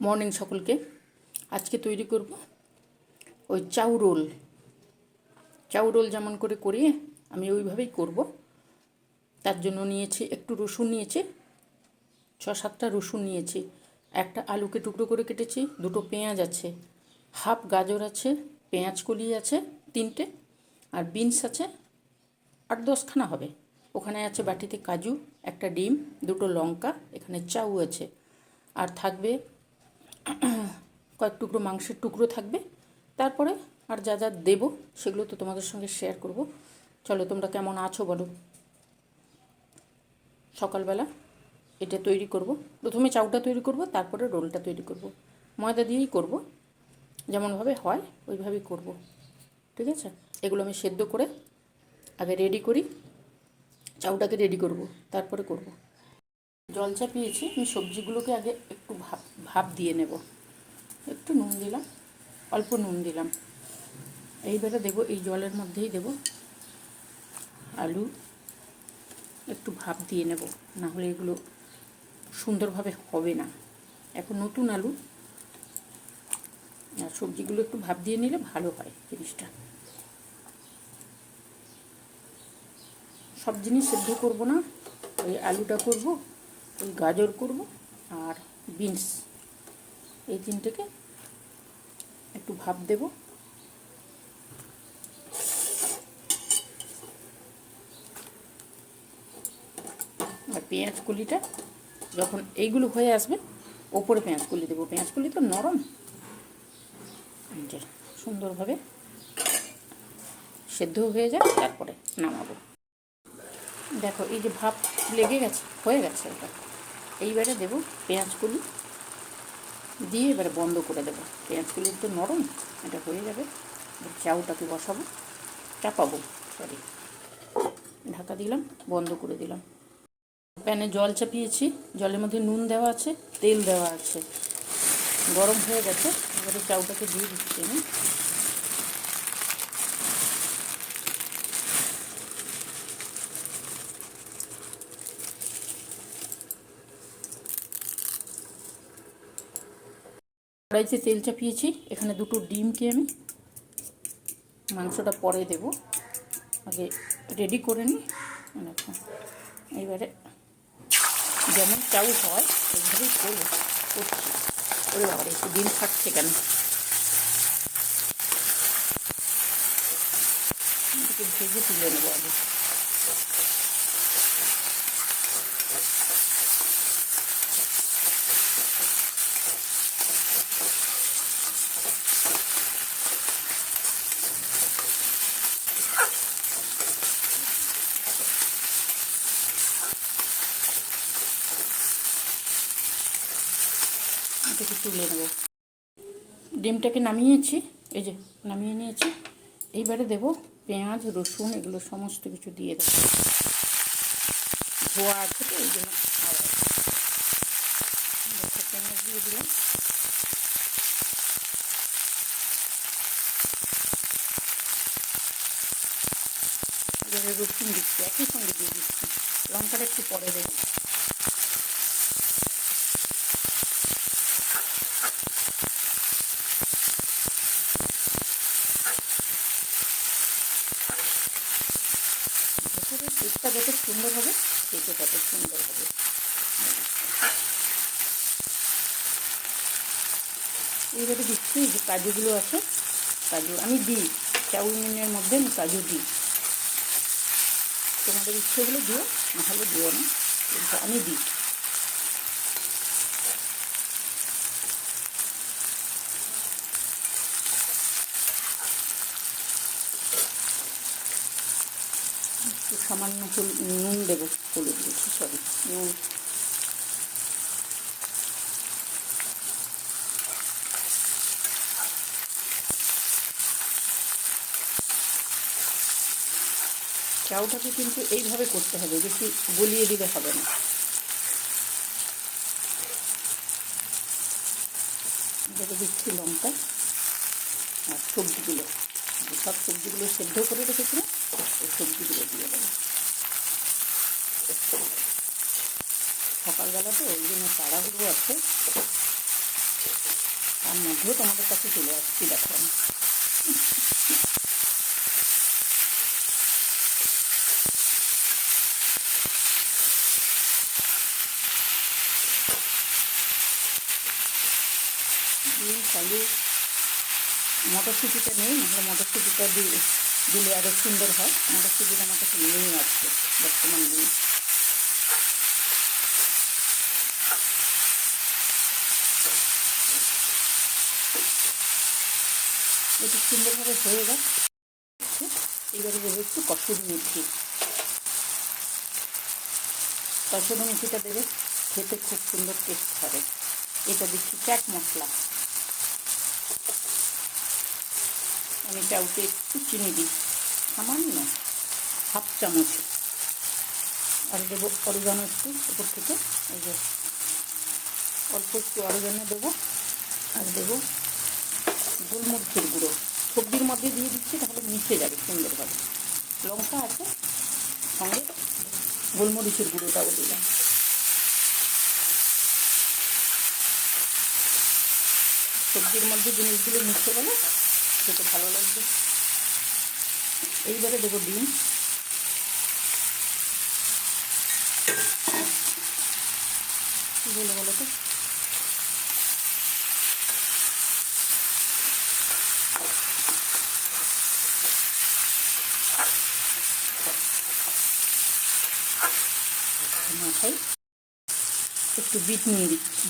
Morning সকলকে। আজকে তৈরি করব ওই চাউ রোল। চাউ রোল যেমন করে করি আমি ওইভাবেই করব। তার জন্য নিয়েছি একটু রসুন নিয়েছি ছ সাতটা রসুন নিয়েছি, একটা আলুকে টুকরো করে কেটেছি, দুটো পেঁয়াজ আছে, হাফ গাজর আছে, পেঁয়াজ কলি আছে তিনটে, আর বিনস আছে আট দশখানা হবে। ওখানে আছে বাটিতে কাজু, একটা ডিম, দুটো লঙ্কা, এখানে চাউ আছে। আর থাকবে কয়েক টুকরো মাংসের টুকরো থাকবে। তারপরে আর যা যা দেবো সেগুলো তো তোমাদের সঙ্গে শেয়ার করব। চলো, তোমরা কেমন আছো বলো। সকালবেলা এটা তৈরি করব। প্রথমে চাউটা তৈরি করব, তারপরে রোলটা তৈরি করব। ময়দা দিয়েই করব। যেমনভাবে হয়, ওইভাবেই করব। ঠিক আছে? এগুলো আমি সেদ্ধ করে আগে রেডি করি, চাউটাকে রেডি করব, তারপরে করব। জল চাপিয়েছি, আমি সবজিগুলোকে আগে একটু ভাপ ভাপ দিয়ে নেব। একটু নুন দিলাম, অল্প নুন দিলাম। এইবারে দেবো, এই জলের মধ্যেই দেব আলু। একটু ভাপ দিয়ে নেব না হলে এগুলো সুন্দরভাবে হবে না। এখন নতুন আলু। আর সবজিগুলো একটু ভাপ দিয়ে নিলে ভালো হয় জিনিসটা। সব জিনিস সেদ্ধ করব না, ওই আলুটা করব। ওই গাজর করব আর বিনস। এই তিনটেকে একটু ভাপ দেব। আর পেঁয়াজ কলিটা যখন এইগুলো হয়ে আসবে, ওপরে পেঁয়াজ কলি দেবো। পেঁয়াজ কলি তো নরম। সুন্দরভাবে সেদ্ধ হয়ে যায়, তারপরে নামাবো। দেখো, এই যে ভাপ লেগে গেছে, হয়ে গেছে এটা। এইবারে দেবো পেঁয়াজ কলি দিয়ে এবারে বন্ধ করে দেবো। পেঁয়াজ কলি তো নরম, এটা হয়ে যাবে। চাউটাকে বসাবো। চাপাবো সরি ঢাকা দিলাম, বন্ধ করে দিলাম। প্যানে জল চাপিয়েছি, জলের মধ্যে নুন দেওয়া আছে, তেল দেওয়া আছে। গরম হয়ে গেছে, এবারে চাউটাকে দিয়ে দিচ্ছি আমি। কড়াইতে তেল চাপিয়েছি। এখানে দুটো ডিমকে আমি মাংসটা পরে দেব। আগে রেডি করে নিই। দেখো, এইবারে যেমন চাউ হয়, সেইভাবেই করব। করছি। ওরে বাবারে, একটু ডিম থাকছে কেন? ভেজে তুলে নেব আগে এটাকে তুলে নেব ডিমটাকে নামিয়েছি, এই যে নামিয়ে নিয়েছি। এইবারে দেব পেঁয়াজ, রসুন, এগুলো সমস্ত কিছু দিয়ে দেবো। ধোয়া আছে তো, এই জন্য পেঁয়াজ দিয়ে দিলাম। রসুন দিচ্ছি, একই সঙ্গে দিয়ে দিচ্ছি। লঙ্কাটা একটু পরে দেবো ভেতরের দুধটা যত সুন্দর হবে খেতে তত সুন্দর হবে এইবারে দিচ্ছি যে কাজুগুলো আছে, কাজু আমি দিই চাউমিনের মধ্যে আমি কাজু দিই। তোমাদের ইচ্ছেগুলো দিও, নাহলে দিও না আমি দিই। সামান্য নুন দেবো, হলুদ সরি, নুন। চাউটাকে কিন্তু এইভাবে করতে হবে, বেশি গলিয়ে দিলে হবে না। যেটা দিচ্ছি লঙ্কা আর সবজিগুলো। সব সবজিগুলো সেদ্ধ করে রেখেছিলাম ওই সবজিগুলো দিয়ে দেবো। সকালবেলা তো ওই জন্য তাড়াহুড়ো আছে। তার মধ্যেও তোমাদের কাছে চলে আসছি, দেখো আমি। ডিম আলু মটরশুঁটিটা নেই, নাহলে মটরশুঁটিটা দিয়ে দিলে আরও সুন্দর হয়। মটরশুঁটিটা আমার কাছে নেই আজকে, বর্তমান দিন। এটি সুন্দরভাবে হয়ে গেছে। এবারে দেবো একটু কসুরি মেথি কসুরি মেথিটা দেবে খেতে খুব সুন্দর টেস্ট হবে। এটা দিচ্ছি চাট মশলা। আমি চাউতে একটু চিনি দিই। সামান্য হাফ চামচ। আর দেবো অরিগানো একটু উপর থেকে। এই যে অল্প একটু অরিগানো দেবো। আর দেবো গোলমরিচের গুঁড়ো। সবজির মধ্যে দিয়ে দিচ্ছি, তাহলে মিশে যাবে সুন্দরভাবে। লঙ্কা আছে, সঙ্গে গোলমরিচের গুঁড়োটাও দিলাম। সবজির মধ্যে জিনিসগুলো মিশে গেলে খেতে ভালো লাগবে। এইবারে দেবো ডিম। বলে বলো তো? মাথায় একটু বিট নিয়ে দিচ্ছি।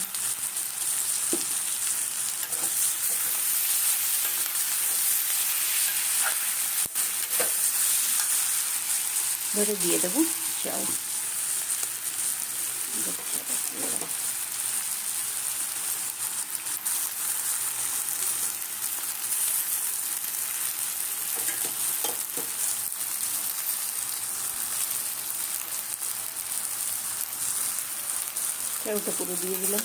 ধরে দিয়ে দেবো চাল চাউটা পুরো দিয়ে দিলাম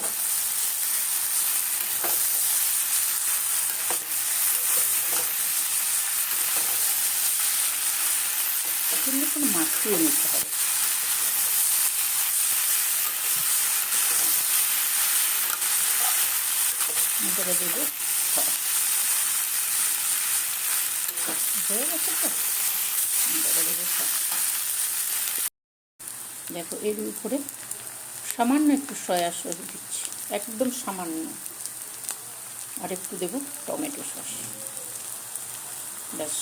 সুন্দর মাখিয়ে নিতে হবে। গেছে তো? দেখো, এর উপরে সামান্য একটু সয়া সস দিচ্ছি। একদম সামান্য। আর একটু দেবো টমেটো সস। ব্যাস।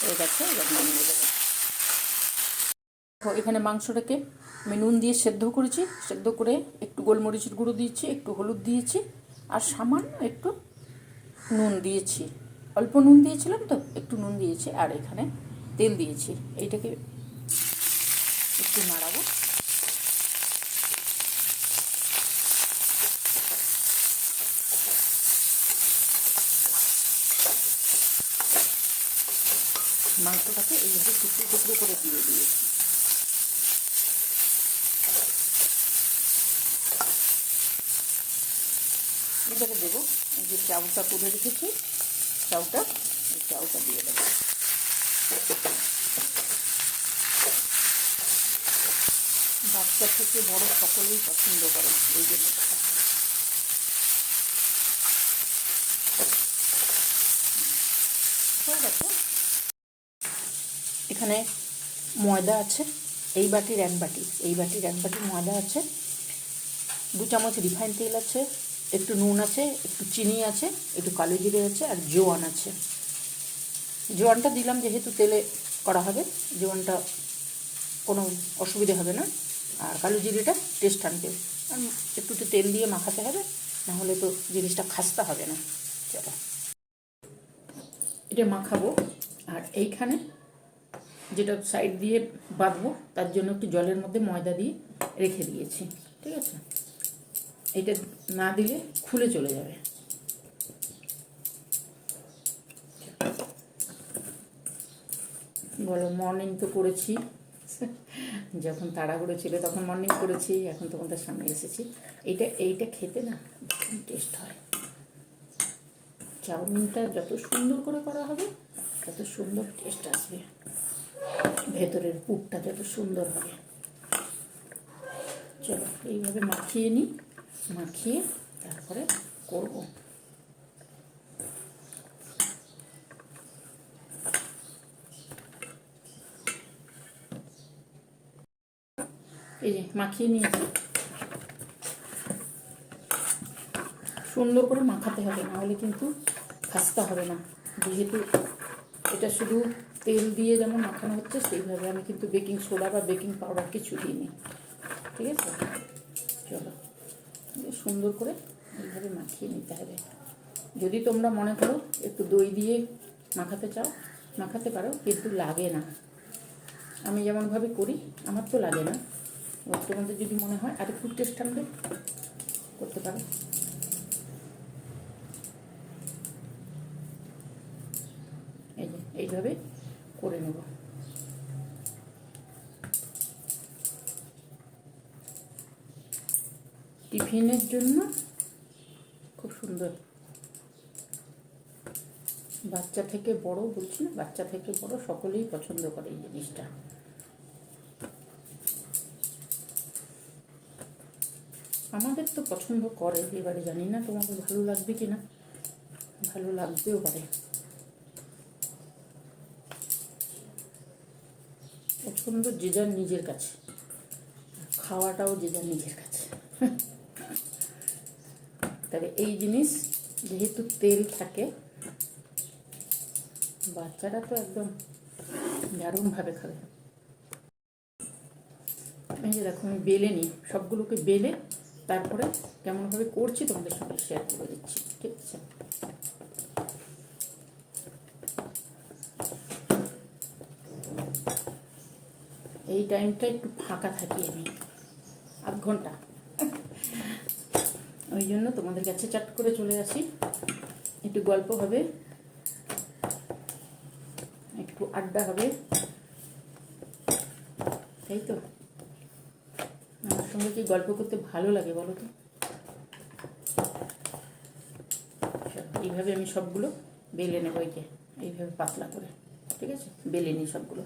হয়ে গেছে, এবার নামিয়ে দেবো এখানে মাংসটাকে আমি নুন দিয়ে সেদ্ধ করেছি। সেদ্ধ করে একটু গোলমরিচের গুঁড়ো দিয়েছি, একটু হলুদ দিয়েছি, আর সামান্য একটু নুন দিয়েছি। অল্প নুন দিয়েছিলাম তো, একটু নুন দিয়েছি, আর এখানে তেল দিয়েছি। এইটাকে একটু নাড়াবো। মাংসটাকে এইভাবে টুকরো টুকরো করে দিয়ে দিয়েছি। এবারে দেবো যে চাউটা করে রেখেছি চাউটা এই চাউটা দিয়ে দেবো। বাচ্চা থেকে বড় সকলেই পছন্দ করে, এই জিনিসটা হয়ে গেছে এখানে ময়দা আছে, এই বাটির এক বাটি, এই বাটির এক বাটি ময়দা আছে, দু চামচ রিফাইন তেল আছে, একটু নুন আছে, একটু চিনি আছে, একটু কালো জিরে আছে আর জোয়ান আছে। জোয়ানটা দিলাম যেহেতু তেলে করা হবে, জোয়ানটা কোনো অসুবিধে হবে না, আর কালো জিরেটা টেস্ট আনবে। আর একটু তো তেল দিয়ে মাখাতে হবে নাহলে তো জিনিসটা খাস্তা হবে না। চলো। এটা মাখাবো, আর এইখানে যেটা সাইড দিয়ে বাঁধবো, তার জন্য একটু জলের মধ্যে ময়দা দিয়ে রেখে দিয়েছি, ঠিক আছে? এটা না দিলে খুলে চলে যাবে। বলো মর্নিং তো করেছি। যখন তাড়াহুড়ো ছিল তখন মর্নিং করেছি, এখন তোমাদের সামনে এসেছি। এইটা এইটা খেতে না টেস্ট হয়। চাউমিনটা যত সুন্দর করে করা হবে, তত সুন্দর টেস্ট আসবে। ভেতরের পুরটা যত সুন্দর হবে। চলো, এইভাবে মাখিয়ে নিই মাখিয়ে তারপরে করব। এই যে মাখিয়ে নিয়েছি। সুন্দর করে মাখাতে হবে নাহলে কিন্তু খাস্তা হবে না। যেহেতু এটা শুধু তেল দিয়ে যেমন মাখানো হচ্ছে, সেইভাবে আমি কিন্তু বেকিং সোডা বা বেকিং পাউডার কিছু দিইনি ঠিক আছে? চলো। সুন্দর করে এইভাবে মাখিয়ে নিতে হবে। যদি তোমরা মনে করো একটু দই দিয়ে মাখাতে চাও, মাখাতে পারো, কিন্তু লাগে না। আমি যেমনভাবে করি, আমার তো লাগে না। তোমাদের যদি মনে হয় আর একটু টেস্ট আনবে, করতে পারো। এই যে, এইভাবে করে নেব টিফিনের জন্য খুব সুন্দর বাচ্চা থেকে বড় বলছি না বাচ্চা থেকে বড় সকলেই পছন্দ করে এই জিনিসটা। আমাদের তো পছন্দ করে এবারে, জানি না তোমাদের ভালো লাগবে কি না ভালো লাগতেও পারে। পছন্দ যে যার নিজের কাছে। খাওয়াটাও যে যার নিজের কাছে। তবে এই জিনিস যেহেতু তেল থাকে, বাচ্চারা তো একদম দারুণভাবে খাবে। এই যে দেখো, আমি বেলে নিই, সবগুলোকে বেলে তারপরে কেমনভাবে করছি তোমাদের সঙ্গে শেয়ার করে দিচ্ছি, ঠিক আছে? এই টাইমটা একটু ফাঁকা থাকি আমি, আধ ঘণ্টা। ওই জন্য তোমাদের কাছে চাট করে চলে আসি। একটু গল্প হবে। একটু আড্ডা হবে। তাই তো? আমার সঙ্গে কি গল্প করতে ভালো লাগে বলো তো? এইভাবে আমি সবগুলো বেলে নেব যে, এইভাবে পাতলা করে, ঠিক আছে? বেলে নিই সবগুলো।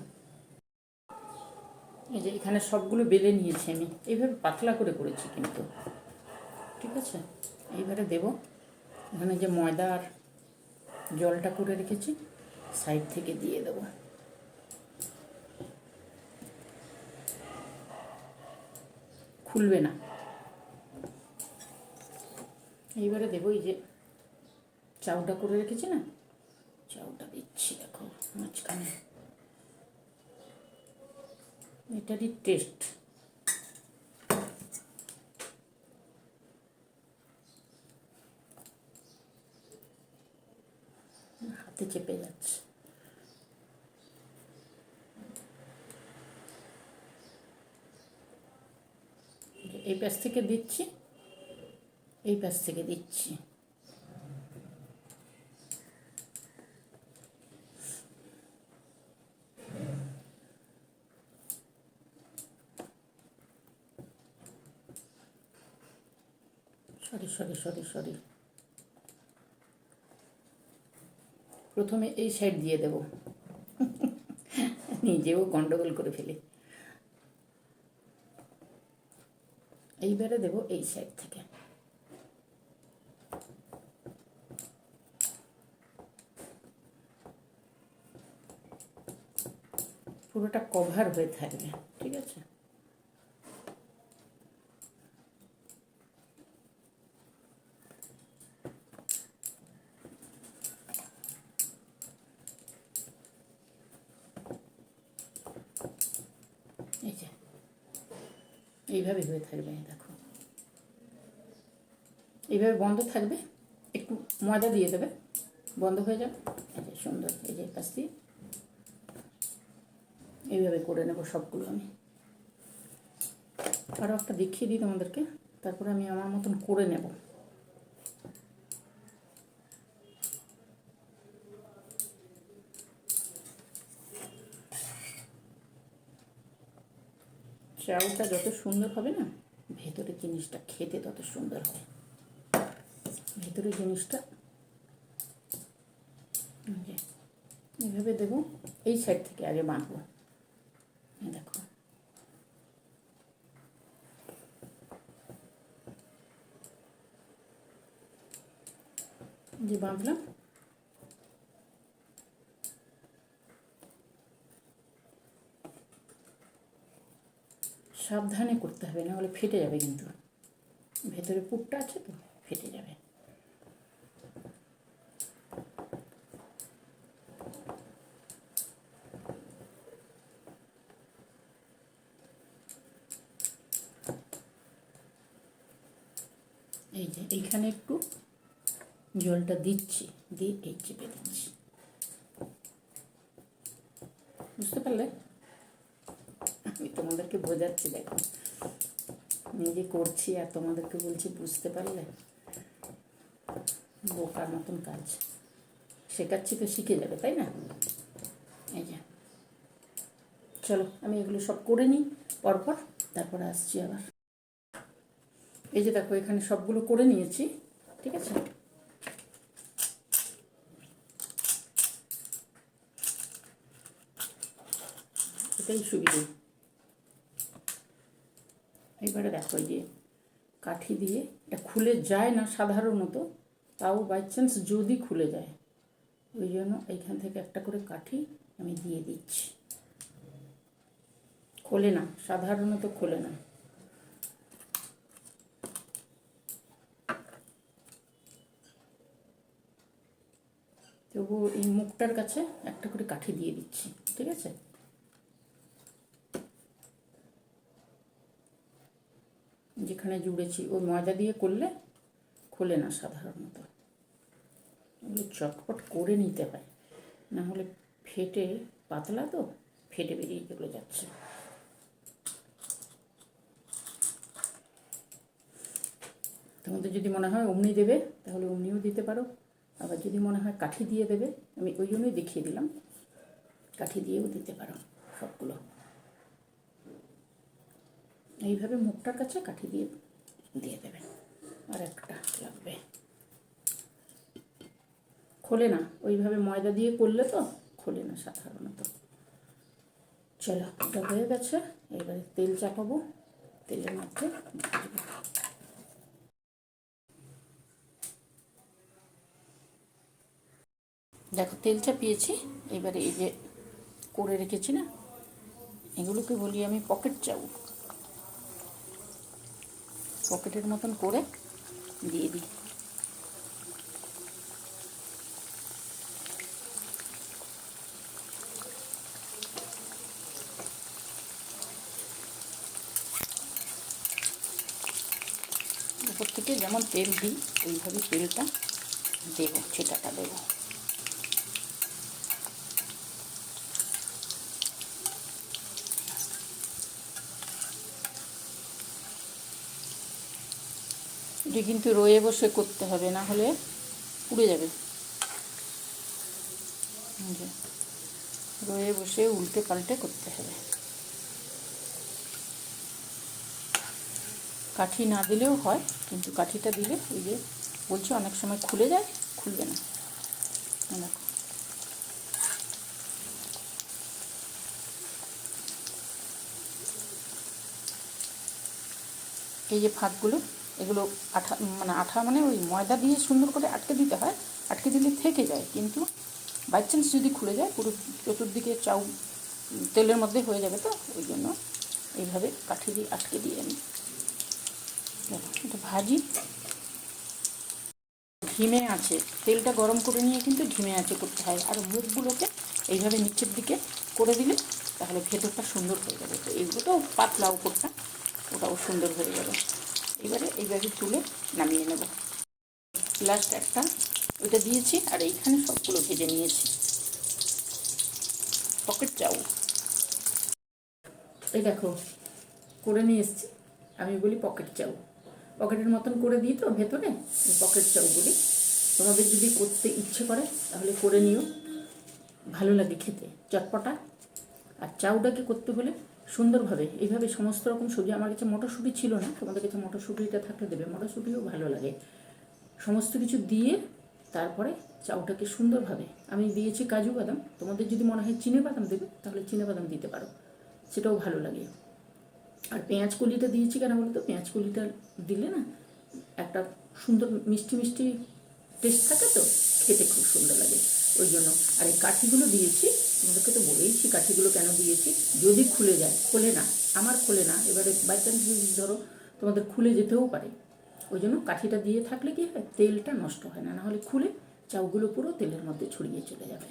এই যে এখানে সবগুলো বেলে নিয়েছি আমি। এইভাবে পাতলা করে করেছি কিন্তু। ঠিক আছে? এইবারে দেব। এখানে যে ময়দা আর জলটা করে রেখেছি, সাইড থেকে দিয়ে দেব। খুলবে না। এইবারে দেবো এই যে চাউটা করে রেখেছি না? চাউটা দিচ্ছি, দেখো, মাঝখানে। এটারই টেস্ট চেপে যাচ্ছে। এই পাশ থেকে দিচ্ছি এই পাশ থেকে দিচ্ছি। Sorry sorry sorry sorry. প্রথমে এই সাইড দিয়ে দেব। নিজেও গন্ডগোল করে ফেলি। এইবারে দেব এই সাইড থেকে। পুরোটা কভার হয়ে থাকবে ঠিক আছে এই যে এইভাবে হয়ে থাকবে দেখো। এইভাবে বন্ধ থাকবে, একটু ময়দা দিয়ে দেবে, বন্ধ হয়ে যাবে। এই যে সুন্দর, এই যে কাছ দিয়ে এইভাবে করে নেব সবগুলো আমি। আরও একটা দেখিয়ে দিই তোমাদেরকে, তারপরে আমি আমার মতন করে নেব। চাউটা যত সুন্দর হবে না, ভেতরের জিনিসটা খেতে তত সুন্দর হয় ভেতরের জিনিসটা এইভাবে দেবো এই সাইড থেকে আগে বাঁধবো। দেখো। যে বাঁধলাম সাবধানে করতে হবে না হলে ফেটে যাবে কিন্তু। ভেতরে পুরটা আছে তো, ফেটে যাবে। এই যে, এইখানে একটু জলটা দিচ্ছি, দিয়ে এই চেপে দিচ্ছি। বুঝতে পারলে? তোমাদেরকে বোঝাচ্ছি, দেখো। নিজে করছি আর তোমাদেরকে বলছি, বুঝতে পারলে? বোকার মতন কাজ। শেখাচ্ছি তো শিখে যাবে, তাই না? এই যে। চলো, আমি এগুলো সব করে নিই পরপর, তারপরে আসছি আবার। এই যে দেখো, এখানে সবগুলো করে নিয়েছি, ঠিক আছে? এটাই সুবিধে। এবারে দেখো যে কাঠি দিয়ে, এটা খুলে যায় না সাধারণত তাও বাই চান্স যদি খুলে যায়। ওই জন্য এইখান থেকে একটা করে কাঠি আমি দিয়ে দিচ্ছি। খোলে না সাধারণত খোলে না। তবু এই মুখটার কাছে একটা করে কাঠি দিয়ে দিচ্ছি, ঠিক আছে? যেখানে জুড়েছি, ওই ময়দা দিয়ে করলে খোলে না সাধারণত। ওগুলো চটপট করে নিতে হয়, না হলে ফেটে পাতলা তো, ফেটে বেরিয়ে চলে যাচ্ছে। তোমাদের যদি মনে হয় অমনি দেবে, তাহলে অমনিও দিতে পারো। আবার যদি মনে হয় কাঠি দিয়ে দেবে, আমি ওই জন্যই দেখিয়ে দিলাম। কাঠি দিয়েও দিতে পারো সবগুলো। এইভাবে মুখটার কাছে কাঠি দিয়ে দিয়ে দেবেন। আর একটা লাগবে। খোলে না। ওইভাবে ময়দা দিয়ে করলে তো খোলে না সাধারণত। চলো, এটা হয়ে গেছে। এবারে তেল চাপাবো। তেলের মধ্যে। দেখো, তেল চাপিয়েছি। এবারে এই যে করে রেখেছি না, এগুলোকে বলি আমি পকেট চাউ পকেটের মতন করে দিয়ে দিই। উপর থেকে যেমন তেল দিই ওইভাবে তেলটা দেবো, ছেটাটা দেবো। এটা কিন্তু রয়ে বসে করতে হবে, না হলে উড়ে যাবে। রয়ে বসে উল্টে পাল্টে করতে হবে। কাঠি না দিলেও হয়, কিন্তু কাঠিটা দিলে ওই যে বলছি, অনেক সময় খুলে যায়, খুলবে না। দেখো। এই যে ফাঁকগুলো এগুলো আঠা মানে আঠা মানে ওই ময়দা দিয়ে সুন্দর করে আটকে দিতে হয়, আটকে দিলে থেকে যায়। কিন্তু বাই চান্স যদি খুলে যায়, পুরো চতুর্দিকে চাউ তেলের মধ্যে হয়ে যাবে তো? ওই জন্য এইভাবে কাঠি দিয়ে আটকে দিয়ে আমি এটা ভাজি। ঘিমে আছে। তেলটা গরম করে নিয়ে কিন্তু ঘিমে আছে করতে হয়। আর মুখগুলোকে এইভাবে নিচের দিকে করে দিলে তাহলে ভেতরটা সুন্দর হয়ে যাবে। তো এগুলোটাও পাতলা উপরটা ওটাও সুন্দর হয়ে যাবে। এবারে এইভাবে তুলে নামিয়ে নেব। লাস্ট একটা, ওইটা দিয়েছি আর এইখানে সবগুলো ভেজে নিয়েছি। পকেট চাউ এই দেখো, করে নিয়ে এসেছি। আমি বলি পকেট চাউ পকেটের মতন করে দিই তো ভেতরে পকেট চাউগুলি তোমাদের যদি করতে ইচ্ছে করে, তাহলে করে নিও। ভালো লাগে খেতে, চটপটা। আর চাউটাকে করতে হলে সুন্দরভাবে, এইভাবে সমস্ত রকম সবজি আমার কাছে মটরশুঁটি ছিল না, তোমাদের কাছে মটরশুঁটিটা থাকলে দেবে, মটরশুঁটিও ভালো লাগে। সমস্ত কিছু দিয়ে তারপরে চাউটাকে সুন্দরভাবে, আমি দিয়েছি কাজু বাদাম, তোমাদের যদি মনে হয় চিনে বাদাম দেবে, তাহলে চিনে বাদাম দিতে পারো, সেটাও ভালো লাগে। আর পেঁয়াজ কলিটা দিয়েছি কেন বলতো? পেঁয়াজ কলিটা দিলে না, একটা সুন্দর মিষ্টি মিষ্টি টেস্ট থাকে তো, খেতে খুব সুন্দর লাগে। ওই জন্য। আর এই কাঠিগুলো দিয়েছি, তোমাদেরকে তো বলেইছি কাঠিগুলো কেন দিয়েছি, যদি খুলে যায়, খোলে না, আমার খোলে না, এবারে বাই চান্স যদি ধরো তোমাদের খুলে যেতেও পারে। ওই জন্য কাঠিটা দিয়ে থাকলে কি হয়, তেলটা নষ্ট হয় না, নাহলে খুলে চাউগুলো পুরো তেলের মধ্যে ছড়িয়ে চলে যাবে।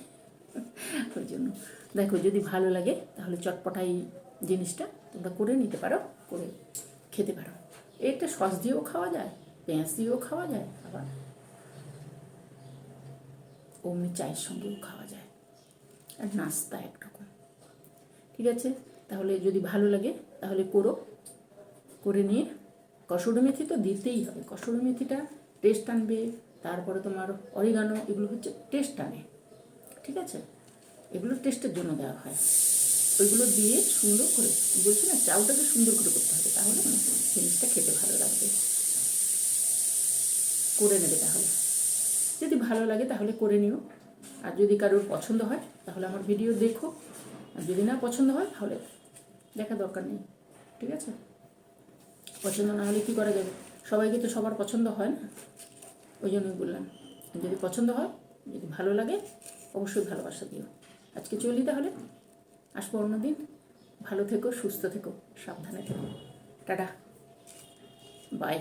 ওই জন্য। দেখো, যদি ভালো লাগে, তাহলে চটপটাই জিনিসটা তোমরা করে নিতে পারো, করে খেতে পারো। এটা সস দিয়েও খাওয়া যায়, পেঁয়াজ দিয়েও খাওয়া যায়, আবার অমনি চায়ের সঙ্গেও খাওয়া যায়। আর নাস্তা একরকম। ঠিক আছে? তাহলে যদি ভালো লাগে, তাহলে করো। করে নিয়ে কসুরি মেথি তো দিতেই হবে। কসুরি মেথিটা টেস্ট আনবে, তারপরে তোমার অরিগানো এগুলো হচ্ছে টেস্ট আনে। ঠিক আছে? এগুলো টেস্টের জন্য দেওয়া হয়। ওইগুলো দিয়ে সুন্দর করে, বলছি না চাউটাকে সুন্দর করে করতে হবে, তাহলে জিনিসটা খেতে ভালো লাগবে। করে নেবে তাহলে। যদি ভালো লাগে তাহলে করে নিও। আর যদি কারোর পছন্দ হয়, তাহলে আমার ভিডিও দেখো। আর যদি না পছন্দ হয়, তাহলে দেখা দরকার নেই। ঠিক আছে? পছন্দ না হলে কী করা যাবে? সবাইকে তো সবার পছন্দ হয় না? ওই জন্যই বললাম। যদি পছন্দ হয়, যদি ভালো লাগে, অবশ্যই ভালোবাসা দিও। আজকে চলি তাহলে। আসব অন্যদিন। ভালো থেকো, সুস্থ থেকো, সাবধানে থেকো। টাটা। বাই